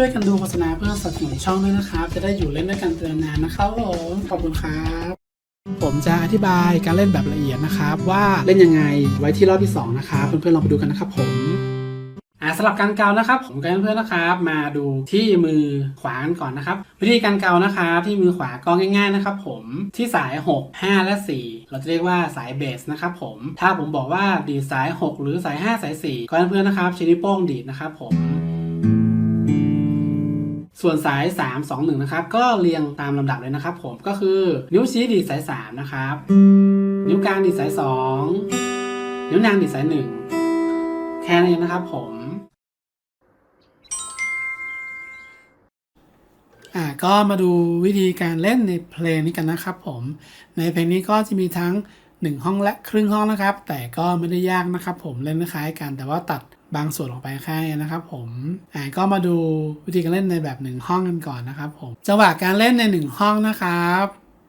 ช่วยกันดูโฆษณาเพื่อสนับสนุนช่องด้วยนะครับ จะได้อยู่เล่นด้วยกันเป็นนานนะครับผมขอบคุณครับผมจะอธิบายการเล่นแบบละเอียดนะครับ ว่าเล่นยังไงไว้ที่รอบที่สองนะครับเพื่อนๆลองไปดูกันนะครับผมอ่าสำหรับการเกานะครับ ผมกับเพื่อนๆนะครับ มาดูที่มือขวากันก่อนนะครับ วิธีการเกานะครับที่มือขวาก็ง่าย ๆนะครับ ผมที่สาย 6 5 และ 4 เราจะเรียกว่าสายเบสนะครับผมถ้าผมบอกว่าดีดสาย 6 หรือสาย 5 สาย 4ก็เพื่อนๆนะครับใช้นิ้วโป้งดีดนะครับผม ส่วนสาย 3 2 1 นะครับ ก็เรียงตามลำดับเลยนะครับผมก็คือนิ้วชี้ดีดสาย 3 นะครับ นิ้วกลางดีดสาย 2 นิ้วนางดีดสาย 1 แค่นั้นเองนะครับผมอ่าก็มาดูวิธีการเล่นในเพลงนี้กันนะครับผม ในเพลงนี้ก็จะมีทั้ง 1 ห้องและครึ่งห้องนะครับ แต่ก็ไม่ได้ยากนะครับผมเล่นคล้ายกันแต่ว่าตัด บางส่วนออกไปแค่นี้นะครับผมอ่าก็มาดูวิธีการเล่นในแบบหนึ่งห้องกันก่อนนะครับผมจังหวะการเล่นในหนึ่งห้องนะครับ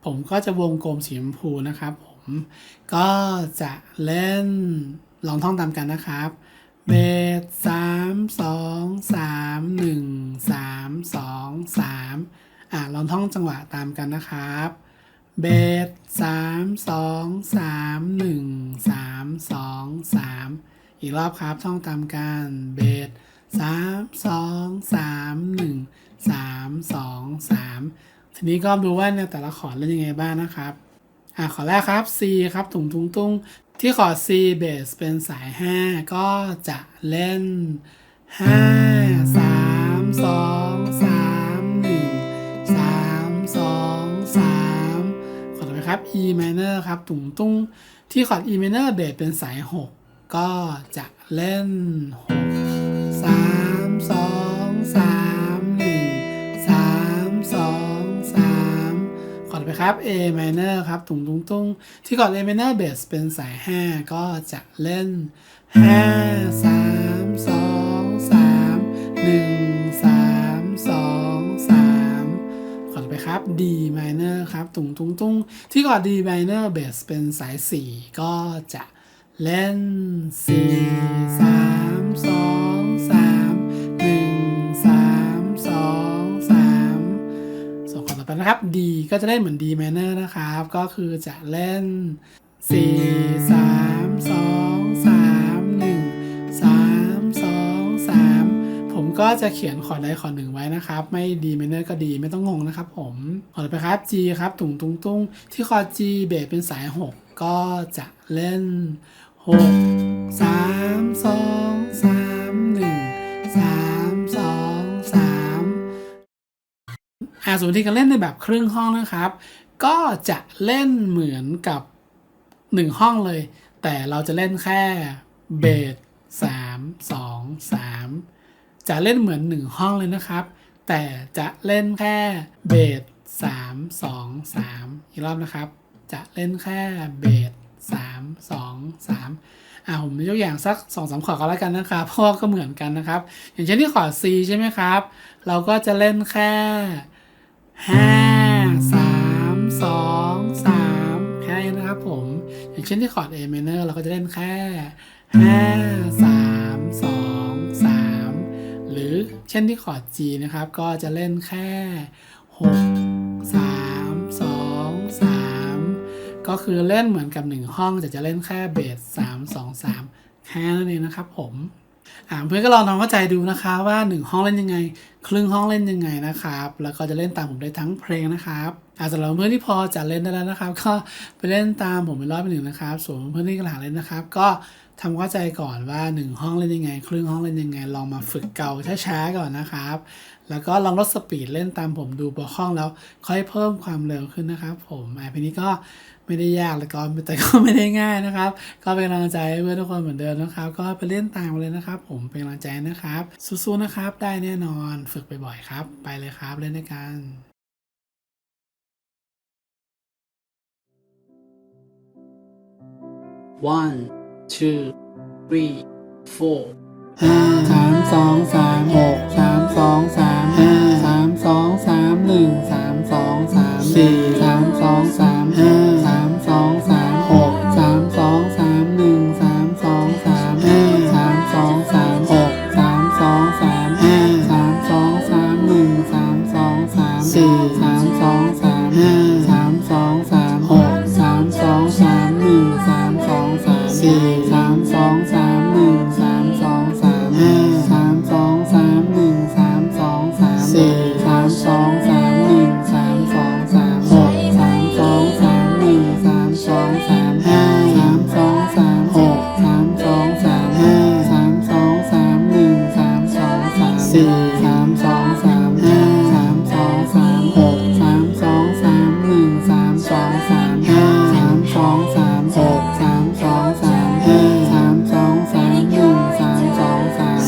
ผมก็จะวงกลมสีชมพูนะครับ ผมก็จะเล่นลองท่องตามกันนะครับเบสสามสองสามหนึ่งสามสองสามอะลองท่องจังหวะตามกันนะครับเบสสามสองสามหนึ่งสามสองสาม อีกรอบครับท่องตามกันเบสสามสองสามหนึ่งสามสองสามทีนี้ก็ดูว่าในแต่ละคอร์ดเล่นยังไงบ้างนะครับอะขอแรกครับ C ครับตุงตุงตุงที่คอร์ด C เบสเป็นสาย 5 ก็จะเล่น 5 3 2 3 1 3 2 3 ขอต่อไปครับ E minor ครับ ตุงตุงที่คอร์ด E minor เบสเป็นสาย 6 ก็จะเล่น6 3 2 3 1 3 2 3ขอต่อไปครับ A minor ครับตุงตุงตุงที่คอร์ด A minor เบสเป็นสาย5ก็จะเล่น5 3 2 3 1 3 2 3ขอต่อไปครับ D minor ครับตุงตุงตุงที่คอร์ด D minor เบสเป็นสาย4ก็จะ เล่น4 3 2 3 1 3 2 3ส่วนคอร์ดต่อไปนะครับ D ก็จะได้เหมือน D minor นอร์นะครับ ก็คือจะเล่น4 3 2 3 1 3 2 3ผมก็จะเขียนคอดใดคอดหนึ่งไว้นะครับ ไม่ D minor ก็ดีไม่ต้องงงนะครับผมคอต่อไปครับ G ครับ ตุงตุงตุงที่คอ G เบสเป็นสาย6ก็จะเล่น 6 3 2 3 1 3 2 3อ่าส่วนที่การเล่นในแบบครึ่งห้องนะครับ ก็จะเล่นเหมือนกับหนึ่งห้องเลย แต่เราจะเล่นแค่เบสสามสองสามจะเล่นเหมือนหนึ่งห้องเลยนะครับ แต่จะเล่นแค่เบสสามสองสามอีกรอบนะครับ จะเล่นแค่เบส สามสองสามอ่าผมยกอย่างสักสองสามขอดก็แล้วกันนะครับเพราะว่าก็เหมือนกันนะครับ อย่างเช่นที่ขอด C ใช่ไหมครับ เราก็จะเล่นแค่ห้าสามสองสามแค่นี้นะครับผม อย่างเช่นที่คอด A minor เราก็จะเล่นแค่ห้าสามสองสามหรือเช่นที่คอด G นะครับ ก็จะเล่นแค่หก ก็คือเล่นเหมือนกับหนึ่งห้องแต่จะเล่นแค่เบสสามสองสามแค่นั้นเองนะครับผมอ่าเพื่อนก็ลองทำเข้าใจดูนะคะว่าหนึ่งห้องเล่นยังไง ครึ่งห้องเล่นยังไงนะครับ แล้วก็จะเล่นตามผมได้ทั้งเพลงนะครับอ่าสำหรับเพื่อนที่พอจะเล่นได้แล้วนะครับ ก็ไปเล่นตามผมเป็นรอบเป็นหนึ่งนะครับ ส่วนเพื่อนที่กำลังเล่นนะครับ ก็ทำเข้าใจก่อนว่าหนึ่งห้องเล่นยังไง ครึ่งห้องเล่นยังไง ลองมาฝึกเก่าช้าๆก่อนนะครับ แล้วก็ลองลดสปีดเล่นตามผมดูบอห้องแล้วค่อยเพิ่มความเร็วขึ้นนะครับ ผมอ่าเพลงนี้ก็ ไม่ได้ยากแล้วก็แต่ก็ไม่ได้ง่ายนะครับ ก็เป็นกำลังใจให้เพื่อนทุกคนเหมือนเดิมนะครับ ก็ไปเล่นตามกันเลยนะครับ ผมเป็นกำลังใจนะครับ สู้ๆนะครับ ได้แน่นอนฝึกบ่อยๆครับ ไปเลยครับเล่นด้วยกัน one two three four ห้าสามสองสามหกสามสองสามห้าสามสองสามหนึ่งสามสองสามสี่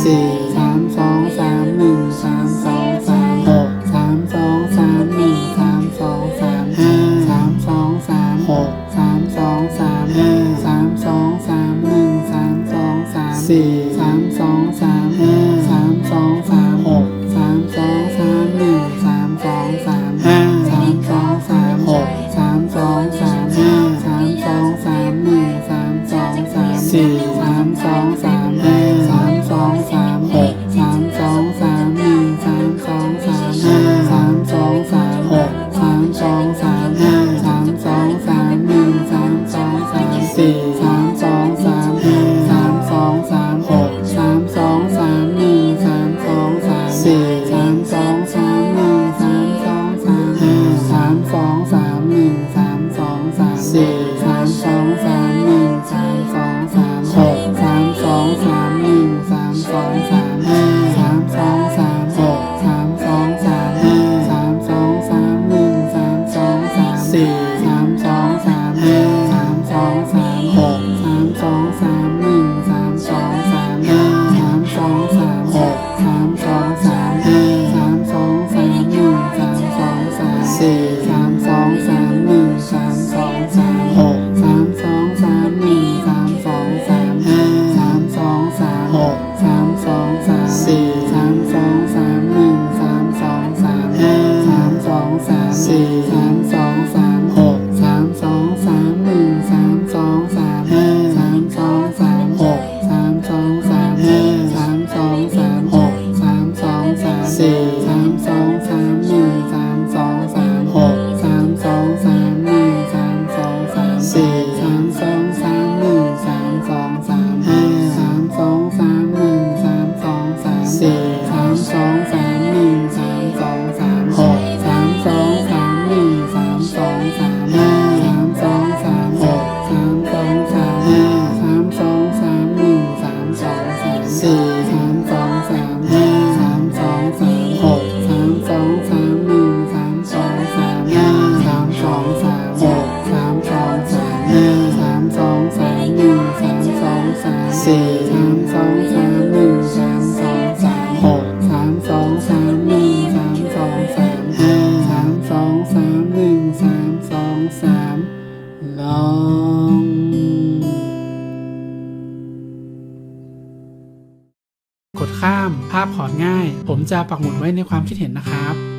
อ สี่สามสองสามหนึ่งสามสองสามหกสามสองสามหนึ่งสามสองสามห้าสามสองสามหนึ่งสามสองสามลองกดข้ามภาพของ่าย ผมจะปักหมุดไว้ในความคิดเห็นนะครับ